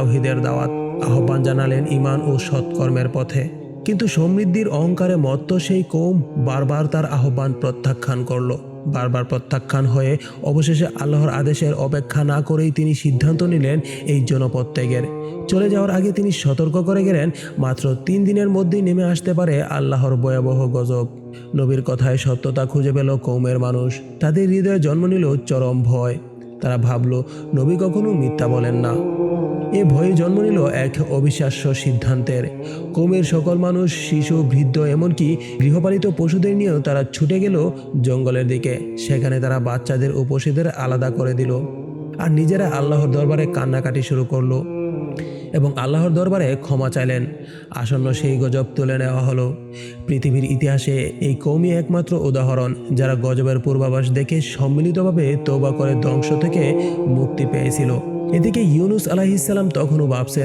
তাওহিদের দাওয়াত। আহ্বান জানালেন ইমান ও সৎকর্মের পথে। কিন্তু সমৃদ্ধির অহংকারে মত্ত সেই কৌম বারবার তার আহ্বান প্রত্যাখ্যান করল। বারবার প্রত্যাখ্যান হয়ে অবশেষে আল্লাহর আদেশের অপেক্ষা না করেই তিনি সিদ্ধান্ত নিলেন এই জনপদ ত্যাগের চলে যাওয়ার আগে তিনি সতর্ক করে গেলেন, মাত্র তিন দিনের মধ্যেই নেমে আসতে পারে আল্লাহর ভয়াবহ গজব। নবীর কথায় সত্যতা খুঁজে পেল কৌমের মানুষ। তাদের হৃদয়ে জন্ম নিল চরম ভয়। তারা ভাবল, নবী কখনো মিথ্যা বলেন না। এ ভয়ে জন্ম নিল এক অবিশ্বাস্য সিদ্ধান্তের। কৌমের সকল মানুষ, শিশু, বৃদ্ধ, এমনকি গৃহপালিত পশুদের নিয়েও তারা ছুটে গেল জঙ্গলের দিকে। সেখানে তারা বাচ্চাদের উপসীদের আলাদা করে দিল আর নিজেরা আল্লাহর দরবারে কান্নাকাটি শুরু করল এবং আল্লাহর দরবারে ক্ষমা চাইলেন। আসন্ন সেই গজব তুলে নেওয়া হলো। পৃথিবীর ইতিহাসে এই কৌমি একমাত্র উদাহরণ যারা গজবের পূর্বাভাস দেখে সম্মিলিতভাবে তৌবা করে ধ্বংস থেকে মুক্তি পেয়েছিল। এদিকে ইউনুস আলাহিসাল্লাম তখনও ভাবছেন